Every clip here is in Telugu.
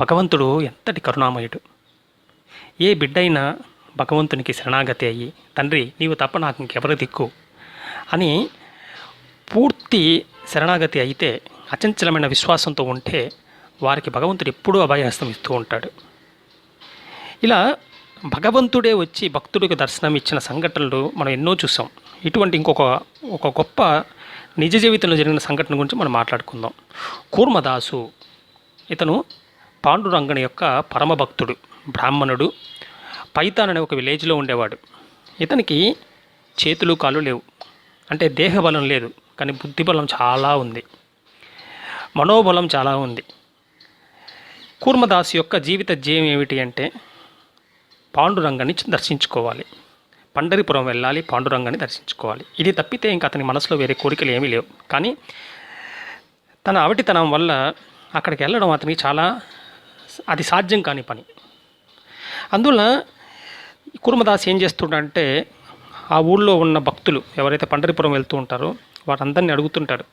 భగవంతుడు ఎంతటి కరుణామయుడు. ఏ బిడ్డైనా భగవంతునికి శరణాగతి అయ్యి తండ్రి నీవు తప్ప నాకు ఇంకెవరు దిక్కు అని పూర్తి శరణాగతి అయితే అచంచలమైన విశ్వాసంతో ఉంటే వారికి భగవంతుడు ఎప్పుడూ అభయహస్తం ఇస్తూ ఉంటాడు. ఇలా భగవంతుడే వచ్చి భక్తుడికి దర్శనం ఇచ్చిన సంఘటనలు మనం ఎన్నో చూసాం. ఇటువంటి ఇంకొక ఒక గొప్ప నిజ జీవితంలో జరిగిన సంఘటన గురించి మనం మాట్లాడుకుందాం. కూర్మదాసు ఇతను పాండురంగని యొక్క పరమభక్తుడు బ్రాహ్మణుడు. పైతాన్ అనే ఒక విలేజ్లో ఉండేవాడు. ఇతనికి చేతులు కాళ్ళు లేవు. అంటే దేహబలం లేదు కానీ బుద్ధిబలం చాలా ఉంది. మనోబలం చాలా ఉంది. కూర్మదాస్ యొక్క జీవిత ధ్యేయం ఏమిటి అంటే పాండురంగని దర్శించుకోవాలి. పండరిపురం వెళ్ళాలి పాండురంగని దర్శించుకోవాలి. ఇది తప్పితే ఇంకా అతని మనసులో వేరే కోరికలు ఏమీ లేవు. కానీ తన అవిటితనం వల్ల అక్కడికి వెళ్ళడం అతనికి చాలా అది సాధ్యం కాని పని. అందువల్ల కుర్మదాస్ ఏం చేస్తుండంటే ఆ ఊళ్ళో ఉన్న భక్తులు ఎవరైతే పండరిపురం వెళ్తూ ఉంటారో వారందరినీ అడుగుతుంటాడు.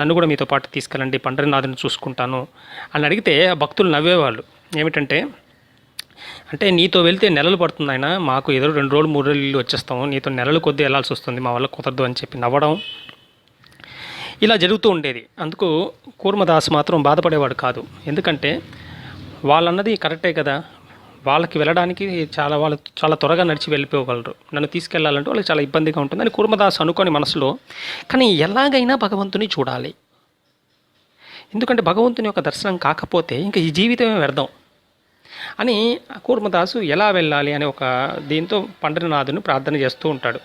నన్ను కూడా మీతో పాటు తీసుకెళ్ళండి పండరినాథుని చూసుకుంటాను అని అడిగితే ఆ భక్తులు నవ్వేవాళ్ళు. ఏమిటంటే అంటే నీతో వెళ్తే నెలలు పడుతుంది ఆయన మాకు ఏదో రెండు రోజులు మూడు రోజులు వచ్చేస్తాము నీతో నెలలు కొద్దీ వెళ్ళాల్సి వస్తుంది మా వల్ల కుదరదు అని చెప్పి నవ్వడం. ఇలా జరుగుతూ ఉండేది. అందుకు కూర్మదాస్ మాత్రం బాధపడేవాడు కాదు. ఎందుకంటే వాళ్ళన్నది కరెక్టే కదా. వాళ్ళకి వెళ్ళడానికి చాలా వాళ్ళు చాలా త్వరగా నడిచి వెళ్ళిపోగలరు. నన్ను తీసుకెళ్ళాలంటే వాళ్ళకి చాలా ఇబ్బందిగా ఉంటుంది అని కూర్మదాస్ అనుకోని మనసులో కానీ ఎలాగైనా భగవంతుని చూడాలి. ఎందుకంటే భగవంతుని యొక్క దర్శనం కాకపోతే ఇంకా ఈ జీవితమే వ్యర్థం. అని కూర్మదాసు ఎలా వెళ్ళాలి అనే ఒక దీంతో పండరనాథుని ప్రార్థన చేస్తూ ఉంటాడు.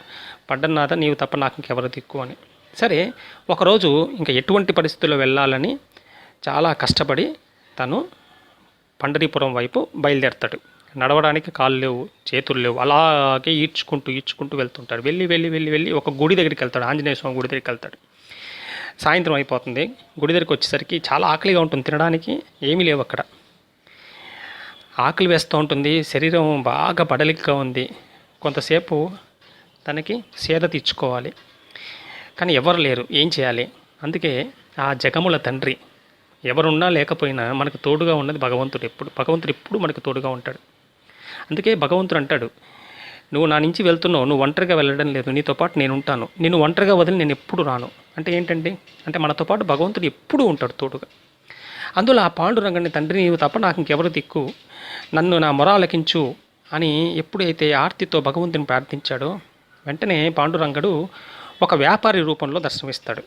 పండరనాథ నీవు తప్ప నాకు ఇంకెవరు దిక్కు అని. సరే ఒకరోజు ఇంకా ఎటువంటి పరిస్థితుల్లో వెళ్ళాలని చాలా కష్టపడి తను పండరీపురం వైపు బయలుదేరతాడు. నడవడానికి కాళ్ళు లేవు చేతులు లేవు. అలాగే ఈడ్చుకుంటూ ఈడ్చుకుంటూ వెళ్తుంటాడు. వెళ్ళి వెళ్ళి వెళ్ళి వెళ్ళి ఒక గుడి దగ్గరికి వెళ్తాడు. ఆంజనేయ స్వామి గుడి దగ్గరికి వెళ్తాడు. సాయంత్రం అయిపోతుంది. గుడి దగ్గరికి వచ్చేసరికి చాలా ఆకలిగా ఉంటుంది తినడానికి. ఏమీ లేవు అక్కడ. ఆకలి వేస్తూ ఉంటుంది. శరీరం బాగా బడలిగ్గా ఉంది. కొంతసేపు తనకి సేద తీర్చుకోవాలి. కానీ ఎవరు లేరు. ఏం చేయాలి? అందుకే ఆ జగముల తండ్రి ఎవరున్నా లేకపోయినా మనకు తోడుగా ఉన్నది భగవంతుడు ఎప్పుడు భగవంతుడు ఎప్పుడు మనకు తోడుగా ఉంటాడు. అందుకే భగవంతుడు అంటాడు నువ్వు నా నుంచి వెళ్తున్నావు నువ్వు ఒంటరిగా వెళ్ళడం లేదు నీతో పాటు నేను ఉంటాను. నేను ఒంటరిగా వదిలి నేను ఎప్పుడు రాను. అంటే ఏంటండి? అంటే మనతో పాటు భగవంతుడు ఎప్పుడూ ఉంటాడు తోడుగా. అందులో ఆ పాండురంగని తండ్రి నీవు తప్ప నాకు ఇంకెవరు దిక్కు? నన్ను నా మొరాలకించు అని ఎప్పుడైతే ఆర్తితో భగవంతుని ప్రార్థించాడో వెంటనే పాండురంగడు ఒక వ్యాపారి రూపంలో దర్శనమిస్తాడు.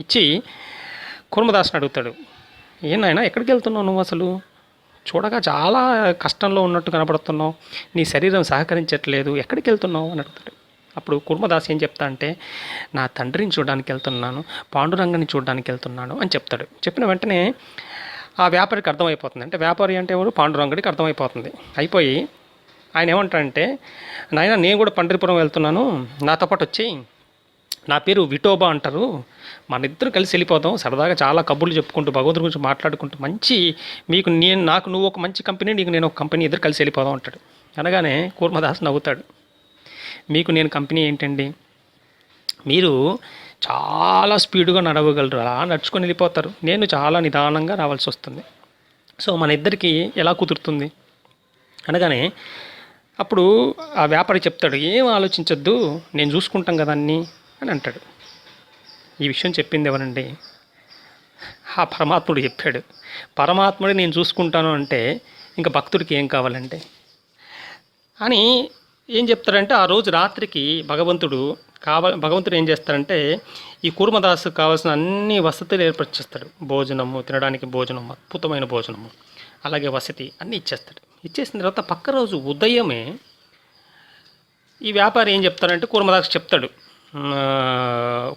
ఇచ్చి కుర్మదాసుని అడుగుతాడు ఏనాయనా ఎక్కడికి వెళ్తున్నావు నువ్వు అసలు? చూడగా చాలా కష్టంలో ఉన్నట్టు కనపడుతున్నావు. నీ శరీరం సహకరించట్లేదు. ఎక్కడికి వెళ్తున్నావు అని అడుగుతాడు. అప్పుడు కుర్మదాస్ ఏం చెప్తా అంటే నా తండ్రిని చూడడానికి వెళ్తున్నాను పాండురంగని చూడడానికి వెళ్తున్నాను అని చెప్తాడు. చెప్పిన వెంటనే ఆ వ్యాపారికి అర్థమైపోతుంది. అంటే వ్యాపారి అంటే ఎవరు? పాండురంగడికి అర్థమైపోతుంది. అయిపోయి ఆయన ఏమంటాడంటే నాయన నేను కూడా పండరిపురం వెళ్తున్నాను. నాతో పాటు వచ్చి నా పేరు విటోబా అంటారు. మన ఇద్దరు కలిసి వెళ్ళిపోదాం. సరదాగా చాలా కబుర్లు చెప్పుకుంటూ భగవంతుడి గురించి మాట్లాడుకుంటూ మంచి మీకు నేను నాకు నువ్వు ఒక మంచి కంపెనీ నీకు నేను ఒక కంపెనీ ఇద్దరు కలిసి వెళ్ళిపోదాం అంటాడు. అనగానే కూర్మదాస్ నవ్వుతాడు. మీకు నేను కంపెనీ ఏంటండి? మీరు చాలా స్పీడ్గా నడవగలరు. అలా నడుచుకొని వెళ్ళిపోతారు. నేను చాలా నిదానంగా రావాల్సి వస్తుంది. సో మన ఇద్దరికి ఎలా కుదురుతుంది? అనగానే అప్పుడు ఆ వ్యాపారి చెప్తాడు ఏం ఆలోచించొద్దు? నేను చూసుకుంటాం కదా అన్నీ. అని అంటాడు. ఈ విషయం చెప్పింది ఎవరండి ఆ పరమాత్ముడు చెప్పాడు. పరమాత్ముడు నేను చూసుకుంటాను అంటే ఇంకా భక్తుడికి ఏం కావాలంటే? అని ఏం చెప్తాడంటే ఆ రోజు రాత్రికి భగవంతుడు కావ భగవంతుడు ఏం చేస్తాడంటే ఈ కూర్మదాసు కావాల్సిన అన్ని వసతులు ఏర్పరిచేస్తాడు. భోజనము తినడానికి భోజనం అద్భుతమైన భోజనము అలాగే వసతి అన్నీ ఇచ్చేస్తాడు. ఇచ్చేసిన తర్వాత పక్క రోజు ఉదయమే ఈ వ్యాపారి ఏం చెప్తాడంటే కూర్మదాస్ చెప్తాడు.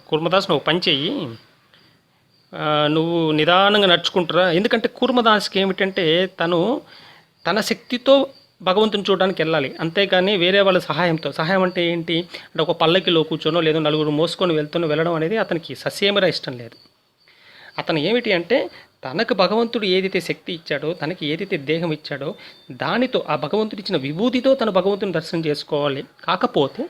కూర్మదాస్ నువ్వు పని చెయ్యి. నువ్వు నిదానంగా నడుచుకుంటారా. ఎందుకంటే కూర్మదాస్కి ఏమిటంటే తను తన శక్తితో భగవంతుని చూడడానికి వెళ్ళాలి. అంతేకాని వేరే వాళ్ళ సహాయంతో. సహాయం అంటే ఏంటి? అంటే ఒక పల్లకిలో కూర్చొనో లేదో నలుగురు మోసుకొని వెళ్తూనో వెళ్ళడం అనేది అతనికి ససేమరా ఇష్టం లేదు. అతను ఏమిటి అంటే తనకు భగవంతుడు ఏదైతే శక్తి ఇచ్చాడో తనకి ఏదైతే దేహం ఇచ్చాడో దానితో ఆ భగవంతుడు ఇచ్చిన విభూతితో తన భగవంతుని దర్శనం చేసుకోవాలి. కాకపోతే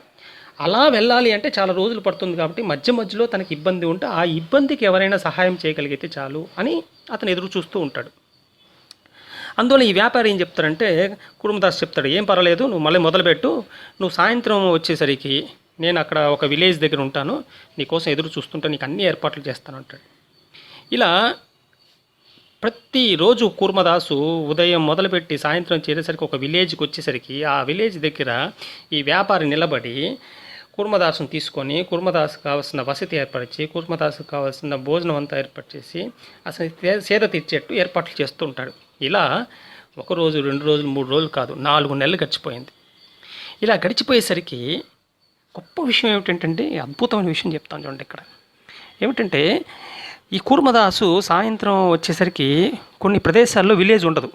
అలా వెళ్ళాలి అంటే చాలా రోజులు పడుతుంది కాబట్టి మధ్య మధ్యలో తనకి ఇబ్బంది ఉంటే ఆ ఇబ్బందికి ఎవరైనా సహాయం చేయగలిగితే చాలు అని అతను ఎదురు చూస్తూ ఉంటాడు. అందువల్ల ఈ వ్యాపారి ఏం చెప్తారంటే కుటుంబదాస్ చెప్తాడు ఏం పర్వాలేదు నువ్వు మళ్ళీ మొదలుపెట్టు. నువ్వు సాయంత్రం వచ్చేసరికి నేను అక్కడ ఒక విలేజ్ దగ్గర ఉంటాను. నీకోసం ఎదురు చూస్తుంటే నీకు అన్ని ఏర్పాట్లు చేస్తాను అంటాడు. ఇలా ప్రతిరోజు కూర్మదాసు ఉదయం మొదలుపెట్టి సాయంత్రం చేరేసరికి ఒక విలేజ్కి వచ్చేసరికి ఆ విలేజ్ దగ్గర ఈ వ్యాపారి నిలబడి కుర్మదాసును తీసుకొని కుర్మదాసు కావాల్సిన వసతి ఏర్పరిచి కుర్మదాసు కావాల్సిన భోజనం అంతా ఏర్పాటు చేసి అసలు సేద తీర్చేట్టు ఏర్పాట్లు చేస్తూ ఉంటాడు. ఇలా ఒక రోజు రెండు రోజులు మూడు రోజులు కాదు నాలుగు నెలలు గడిచిపోయింది. ఇలా గడిచిపోయేసరికి గొప్ప విషయం ఏమిటంటే అద్భుతమైన విషయం చెప్తాను చూడండి ఇక్కడ. ఏమిటంటే ఈ కూర్మదాసు సాయంత్రం వచ్చేసరికి కొన్ని ప్రదేశాల్లో విలేజ్ ఉండదు.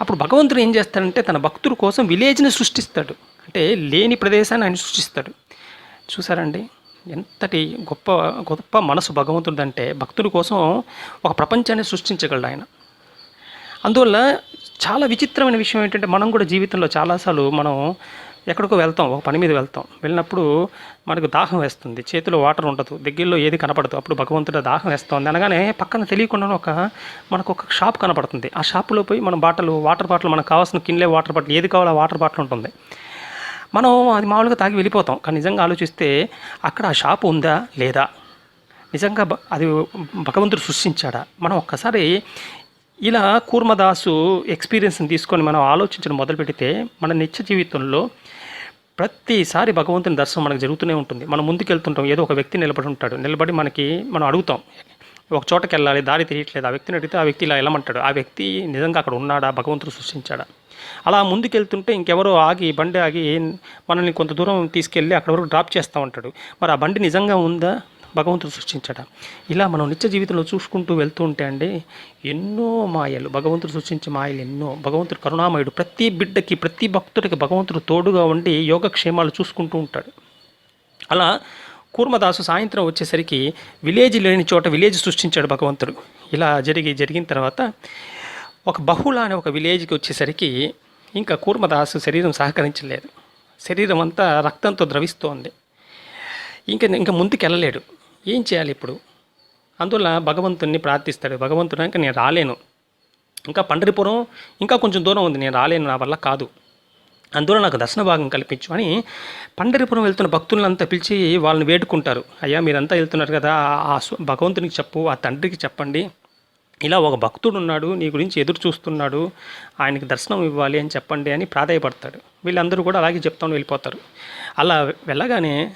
అప్పుడు భగవంతుడు ఏం చేస్తాడంటే తన భక్తుల కోసం విలేజ్ని సృష్టిస్తాడు. అంటే లేని ప్రదేశాన్ని ఆయన సృష్టిస్తాడు. చూసారండి? ఎంతటి గొప్ప గొప్ప మనసు భగవంతుడంటే భక్తుల కోసం ఒక ప్రపంచాన్ని సృష్టించగలడు ఆయన. అందువల్ల చాలా విచిత్రమైన విషయం ఏంటంటే మనం కూడా జీవితంలో చాలాసార్లు మనం ఎక్కడికో వెళ్తాం ఒక పని మీద వెళ్తాం. వెళ్ళినప్పుడు మనకు దాహం వేస్తుంది చేతిలో వాటర్ ఉండదు దగ్గరలో ఏది కనపడదు. అప్పుడు భగవంతుడు దాహం వేస్తుంది అనగానే పక్కన తెలియకుండా ఒక మనకు ఒక షాప్ కనపడుతుంది. ఆ షాపులో పోయి మనం బాటలు వాటర్ బాటిల్ మనకు కావాల్సిన కిన్లే వాటర్ బాటిల్ ఏది కావాలో వాటర్ బాటిల్ ఉంటుంది. మనం అది మామూలుగా తాగి వెళ్ళిపోతాం. కానీ నిజంగా ఆలోచిస్తే అక్కడ ఆ షాపు ఉందా? లేదా? నిజంగా అది భగవంతుడు సృష్టించాడా? మనం ఒక్కసారి ఇలా కూర్మదాసు ఎక్స్పీరియన్స్ని తీసుకొని మనం ఆలోచించడం మొదలుపెడితే మన నిత్య జీవితంలో ప్రతిసారి భగవంతుని దర్శనం మనకు జరుగుతూనే ఉంటుంది. మనం ముందుకెళ్తుంటాం. ఏదో ఒక వ్యక్తి నిలబడి ఉంటాడు. నిలబడి మనకి మనం అడుగుతాం. ఒక చోటకి వెళ్ళాలి దారి తెలియట్లేదు. ఆ వ్యక్తిని అడిగితే ఆ వ్యక్తి ఇలా వెళ్ళమంటాడు. ఆ వ్యక్తి నిజంగా అక్కడ ఉన్నాడా? భగవంతుడు సృష్టించాడా? అలా ముందుకెళ్తుంటే ఇంకెవరో ఆగి బండి ఆగి మనల్ని కొంత దూరం తీసుకెళ్ళి అక్కడ వరకు డ్రాప్ చేస్తూ ఉంటాడు. మరి ఆ బండి నిజంగా ఉందా? భగవంతుడు సృష్టించడం? ఇలా మనం నిత్య జీవితంలో చూసుకుంటూ వెళ్తూ ఉంటే అండి ఎన్నో మాయలు భగవంతుడు సృష్టించే మాయలు ఎన్నో. భగవంతుడు కరుణామయుడు ప్రతి బిడ్డకి ప్రతి భక్తుడికి భగవంతుడు తోడుగా ఉండి యోగక్షేమాలు చూసుకుంటూ ఉంటాడు. అలా కూర్మదాసు సాయంత్రం వచ్చేసరికి విలేజ్ లేని చోట విలేజ్ సృష్టించాడు భగవంతుడు. ఇలా జరిగి జరిగిన తర్వాత ఒక బహుళ అనే ఒక విలేజ్కి వచ్చేసరికి ఇంకా కూర్మదాసు శరీరం సహకరించలేదు. శరీరం అంతా రక్తంతో ద్రవిస్తోంది. ఇంకా ఇంకా ముందుకు వెళ్ళలేడు ఏం చేయాలి ఇప్పుడు? అందువల్ల భగవంతుణ్ణి ప్రార్థిస్తాడు. భగవంతుడు ఇంకా నేను రాలేను. ఇంకా పండరిపురం ఇంకా కొంచెం దూరం ఉంది. నేను రాలేను. నా వల్ల కాదు. అందువల్ల నాకు దర్శన భాగం కల్పించు అని పండరిపురం వెళ్తున్న భక్తులంతా పిలిచి వాళ్ళని వేడుకుంటారు. అయ్యా మీరంతా వెళ్తున్నారు కదా. ఆ- భగవంతునికి చెప్పు ఆ తండ్రికి చెప్పండి. ఇలా ఒక భక్తుడు ఉన్నాడు నీ గురించి ఎదురు చూస్తున్నాడు ఆయనకి దర్శనం ఇవ్వాలి అని చెప్పండి అని ప్రాధాయపడతాడు. వీళ్ళందరూ కూడా అలాగే చెప్తాను వెళ్ళిపోతారు. అలా వెళ్ళగానే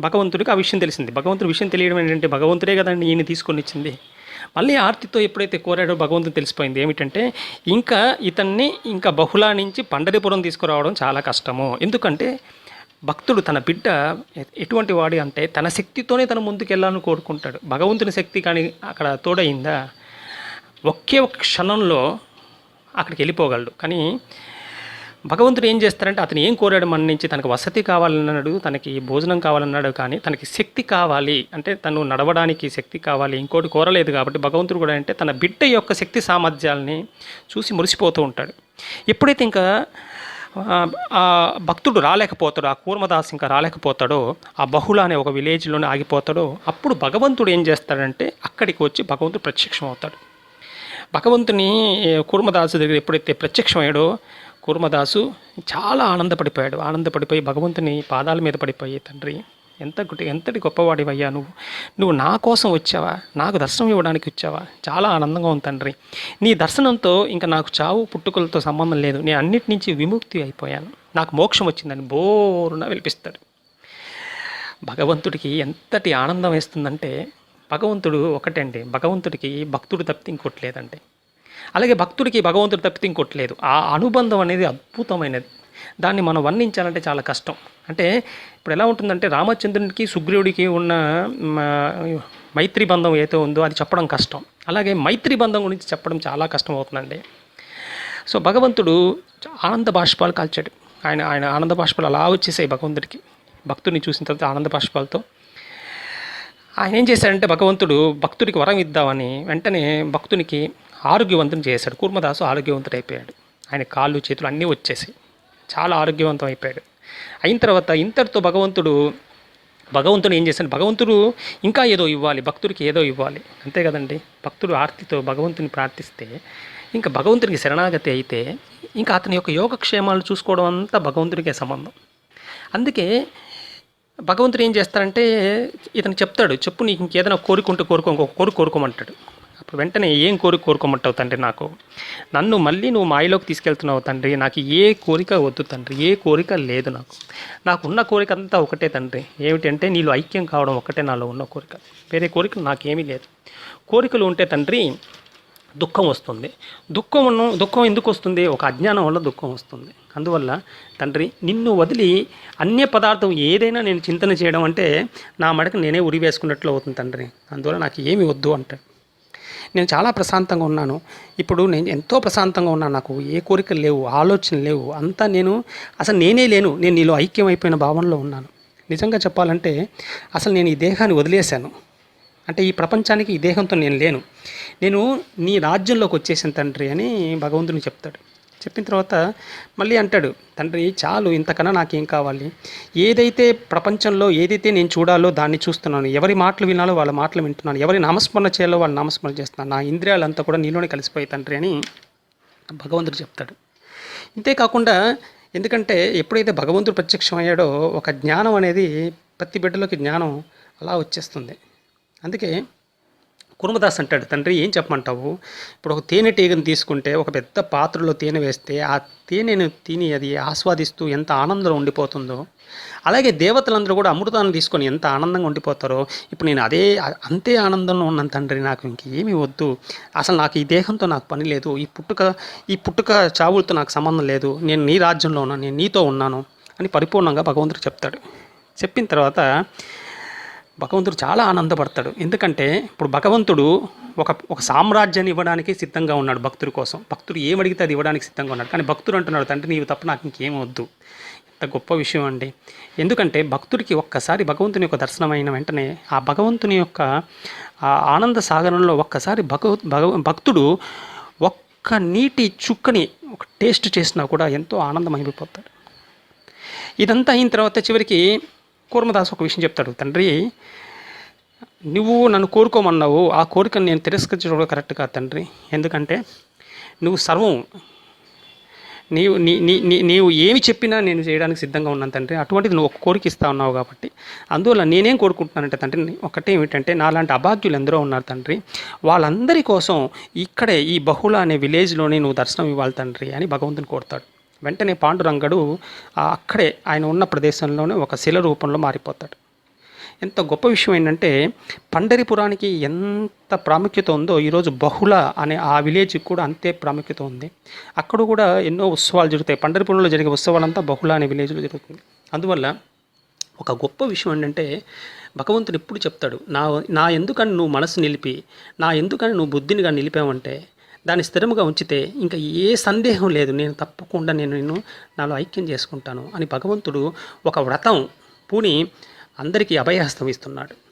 భగవంతుడికి ఆ విషయం తెలిసింది. భగవంతుడి విషయం తెలియడం ఏంటంటే భగవంతుడే కదండి ఈయన తీసుకొని ఇచ్చింది. మళ్ళీ ఆర్తితో ఎప్పుడైతే కోరాడో భగవంతుడు తెలిసిపోయింది. ఏమిటంటే ఇంకా ఇతన్ని ఇంకా బహుళా నుంచి పండరిపురం తీసుకురావడం చాలా కష్టము. ఎందుకంటే భక్తుడు తన బిడ్డ ఎటువంటి వాడి అంటే తన శక్తితోనే తన ముందుకు వెళ్ళాలని కోరుకుంటాడు. భగవంతుని శక్తి కానీ అక్కడ తోడయిందా? ఒకే ఒక క్షణంలో అక్కడికి వెళ్ళిపోగలడు. కానీ భగవంతుడు ఏం చేస్తారంటే అతను ఏం కోరాడు మన నుంచి? తనకు వసతి కావాలన్నాడు తనకి భోజనం కావాలన్నాడు కానీ తనకి శక్తి కావాలి. అంటే తను నడవడానికి శక్తి కావాలి. ఇంకోటి కోరలేదు కాబట్టి భగవంతుడు కూడా అంటే తన బిడ్డ యొక్క శక్తి సామర్థ్యాలని చూసి మురిసిపోతూ ఉంటాడు. ఎప్పుడైతే ఇంకా ఆ, భక్తుడు రాలేకపోతాడో ఆ కూర్మదాస్ ఇంకా రాలేకపోతాడో ఆ బహుళ అనే ఒక విలేజ్లోనే ఆగిపోతాడో అప్పుడు భగవంతుడు ఏం చేస్తాడంటే అక్కడికి వచ్చి భగవంతుడు ప్రత్యక్షం అవుతాడు భగవంతుని కూర్మదాసు దగ్గర ఎప్పుడైతే ప్రత్యక్షమయ్యాడో కూర్మదాసు చాలా ఆనందపడిపోయాడు. ఆనందపడిపోయి భగవంతుని పాదాల మీద పడిపోయి తండ్రి ఎంత ఎంతటి గొప్పవాడివయ్యా నువ్వు? నువ్వు నా కోసం వచ్చావా? నాకు దర్శనం ఇవ్వడానికి వచ్చావా? చాలా ఆనందంగా ఉంది తండ్రి. నీ దర్శనంతో ఇంకా నాకు చావు పుట్టుకలతో సంబంధం లేదు. నేను అన్నిటి నుంచి విముక్తి అయిపోయాను. నాకు మోక్షం వచ్చిందని బోరున విలిపిస్తాడు. భగవంతుడికి ఎంతటి ఆనందం వేస్తుందంటే భగవంతుడు ఒకటండి. భగవంతుడికి భక్తుడు తప్పితే ఇంకోటి లేదండి. అలాగే భక్తుడికి భగవంతుడు తప్పితే ఇంకోటి లేదు. ఆ అనుబంధం అనేది అద్భుతమైనది. దాన్ని మనం వర్ణించాలంటే చాలా కష్టం. అంటే ఇప్పుడు ఎలా ఉంటుందంటే రామచంద్రునికి సుగ్రీవుడికి ఉన్న మైత్రి బంధం ఏదో ఉందో అది చెప్పడం కష్టం. అలాగే మైత్రి బంధం గురించి చెప్పడం చాలా కష్టం అవుతుందండి. సో భగవంతుడు ఆనంద బాష్పాలు కాల్చాడు. ఆయన ఆయన ఆనంద బాష్పాలు అలా వచ్చేసాయి భగవంతుడికి. భక్తుడిని చూసిన తర్వాత ఆనంద బాష్పాలతో ఆయన ఏం చేశాడంటే భగవంతుడు భక్తుడికి వరం ఇద్దామని వెంటనే భక్తునికి ఆరోగ్యవంతం చేశాడు. కూర్మదాసు ఆరోగ్యవంతుడు అయిపోయాడు. ఆయన కాళ్ళు చేతులు అన్నీ వచ్చేసాయి. చాలా ఆరోగ్యవంతం అయిపోయాడు. అయిన తర్వాత ఇంతటితో భగవంతుడు భగవంతుడు ఏం చేశాడు? భగవంతుడు ఇంకా ఏదో ఇవ్వాలి భక్తుడికి ఏదో ఇవ్వాలి. అంతే కదండి. భక్తుడు ఆర్తితో భగవంతుని ప్రార్థిస్తే ఇంకా భగవంతుడికి శరణాగతి అయితే ఇంకా అతని యొక్క యోగక్షేమాలు చూసుకోవడం అంతా భగవంతుడికే సంబంధం. అందుకే భగవంతుడు ఏం చేస్తారంటే ఇతను చెప్తాడు చెప్పు నీకు ఇంకేదైనా కోరుకుంటే కోరుకో ఇంకొక కోరిక కోరుకోమంటాడు. అప్పుడు వెంటనే ఏం కోరిక కోరుకోమంటావు తండ్రి నాకు? నన్ను మళ్ళీ నువ్వు మాయలోకి తీసుకెళ్తున్నావు తండ్రి నాకు ఏ కోరిక వద్దు తండ్రి ఏ కోరిక లేదు నాకు. నాకు ఉన్న కోరిక అంతా ఒకటే తండ్రి. ఏమిటంటే నీళ్ళు ఐక్యం కావడం ఒకటే నాలో ఉన్న కోరిక. వేరే కోరిక నాకేమీ లేదు. కోరికలు ఉంటే తండ్రి దుఃఖం వస్తుంది. దుఃఖం ఉన్న- దుఃఖం ఎందుకు వస్తుంది? ఒక అజ్ఞానం వల్ల దుఃఖం వస్తుంది. అందువల్ల తండ్రి నిన్ను వదిలి అన్య పదార్థం ఏదైనా నేను చింతన చేయడం అంటే నా మడక నేనే ఉరి వేసుకున్నట్లు అవుతుంది తండ్రి. అందువల్ల నాకు ఏమి వద్దు అంట నేను చాలా ప్రశాంతంగా ఉన్నాను. ఇప్పుడు నేను ఎంతో ప్రశాంతంగా ఉన్నాను. నాకు ఏ కోరికలు లేవు ఆలోచనలు లేవు. అంతా నేను అసలు నేనే లేను. నేను నీలో ఐక్యమైపోయిన భావనలో ఉన్నాను. నిజంగా చెప్పాలంటే అసలు నేను ఈ దేహాన్ని వదిలేశాను. అంటే ఈ ప్రపంచానికి ఈ దేహంతో నేను లేను. నేను నీ రాజ్యంలోకి వచ్చేసిన తండ్రి అని భగవంతుని చెప్తాడు. చెప్పిన తర్వాత మళ్ళీ అంటాడు తండ్రి చాలు ఇంతకన్నా నాకేం కావాలి? ఏదైతే ప్రపంచంలో ఏదైతే నేను చూడాలో దాన్ని చూస్తున్నాను ఎవరి మాటలు వినాలో వాళ్ళ మాటలు వింటున్నాను ఎవరి నామస్మరణ చేయాలో వాళ్ళ నామస్మరణ చేస్తున్నాను నా ఇంద్రియాలంతా కూడా నీలోనే కలిసిపోయి తండ్రి అని భగవంతుడు చెప్తాడు. ఇంతేకాకుండా ఎందుకంటే ఎప్పుడైతే భగవంతుడు ప్రత్యక్షమయ్యాడో ఒక జ్ఞానం అనేది ప్రతి బిడ్డలోకి జ్ఞానం అలా వచ్చేస్తుంది. అందుకే కుర్మదాస్ అంటాడు తండ్రి ఏం చెప్పమంటావు? ఇప్పుడు ఒక తేనెటీగను తీసుకుంటే ఒక పెద్ద పాత్రలో తేనె వేస్తే ఆ తేనెను తిని అది ఆస్వాదిస్తూ ఎంత ఆనందంలో ఉండిపోతుందో అలాగే దేవతలందరూ కూడా అమృతాన్ని తీసుకొని ఎంత ఆనందంగా ఉండిపోతారో ఇప్పుడు నేను అదే అంతే ఆనందంలో ఉన్నాను తండ్రి నాకు ఇంకేమీ వద్దు. అసలు నాకు ఈ దేహంతో నాకు పని లేదు ఈ పుట్టుక ఈ పుట్టుక చావులతో నాకు సంబంధం లేదు నేను నీ రాజ్యంలో ఉన్నాను నేను నీతో ఉన్నాను అని పరిపూర్ణంగా భగవంతుడు చెప్తాడు. చెప్పిన తర్వాత భగవంతుడు చాలా ఆనందపడతాడు. ఎందుకంటే ఇప్పుడు భగవంతుడు ఒక ఒక సామ్రాజ్యాన్ని ఇవ్వడానికి సిద్ధంగా ఉన్నాడు భక్తుడి కోసం. భక్తుడు ఏం అడిగితే అది ఇవ్వడానికి సిద్ధంగా ఉన్నాడు. కానీ భక్తుడు అంటున్నాడు తండ్రి నీవు తప్ప నాకు ఇంకేం వద్దు. ఎంత గొప్ప విషయం అండి. ఎందుకంటే భక్తుడికి ఒక్కసారి భగవంతుని యొక్క దర్శనమైన వెంటనే ఆ భగవంతుని యొక్క ఆనంద సాగరంలో ఒక్కసారి భగవ భగ భక్తుడు ఒక్క నీటి చుక్కని ఒక టేస్ట్ చేసినా కూడా ఎంతో ఆనందం అయిపోతాడు. ఇదంతా అయిన తర్వాత చివరికి కూర్మదాస్ ఒక విషయం చెప్తాడు. తండ్రి నువ్వు నన్ను కోరుకోమన్నావు. ఆ కోరికను నేను తిరస్కరించడం కూడా కరెక్ట్ కాదు తండ్రి. ఎందుకంటే నువ్వు సర్వం నీవు నీ నీ నీ- నీవు ఏమి చెప్పినా నేను చేయడానికి సిద్ధంగా ఉన్నాను తండ్రి. అటువంటిది నువ్వు ఒక కోరిక ఇస్తా ఉన్నావు కాబట్టి. అందువల్ల నేనేం కోరుకుంటున్నానంటే తండ్రి ఒకటి ఏమిటంటే నాలాంటి అభాగ్యులు ఎందరో ఉన్నారు తండ్రి. వాళ్ళందరి కోసం ఇక్కడే ఈ బహుళ అనే విలేజ్లోనే నువ్వు దర్శనం ఇవ్వాలి తండ్రి అని భగవంతుని కోరుతాడు. వెంటనే పాండురంగడు అక్కడే ఆయన ఉన్న ప్రదేశంలోనే ఒక శిల రూపంలో మారిపోతాడు. ఎంత గొప్ప విషయం ఏంటంటే పండరిపురానికి ఎంత ప్రాముఖ్యత ఉందో ఈరోజు బహుళ అనే ఆ విలేజ్కి కూడా అంతే ప్రాముఖ్యత ఉంది. అక్కడ కూడా ఎన్నో ఉత్సవాలు జరుగుతాయి. పండరిపురంలో జరిగే ఉత్సవాలంతా బహుళ అనే విలేజ్లో జరుగుతుంది. అందువల్ల ఒక గొప్ప విషయం ఏంటంటే భగవంతుడు ఎప్పుడు చెప్తాడు నా నా ఎందుకని నువ్వు మనసు నిలిపి నా ఎందుకని నువ్వు బుద్ధినిగా నిలిపావంటే దాన్ని స్థిరముగా ఉంచితే ఇంకా ఏ సందేహం లేదు. నేను తప్పకుండా నేను నిన్ను నాలో ఐక్యం చేసుకుంటాను అని భగవంతుడు ఒక వ్రతం పూని అందరికీ అభయహస్తం ఇస్తున్నాడు.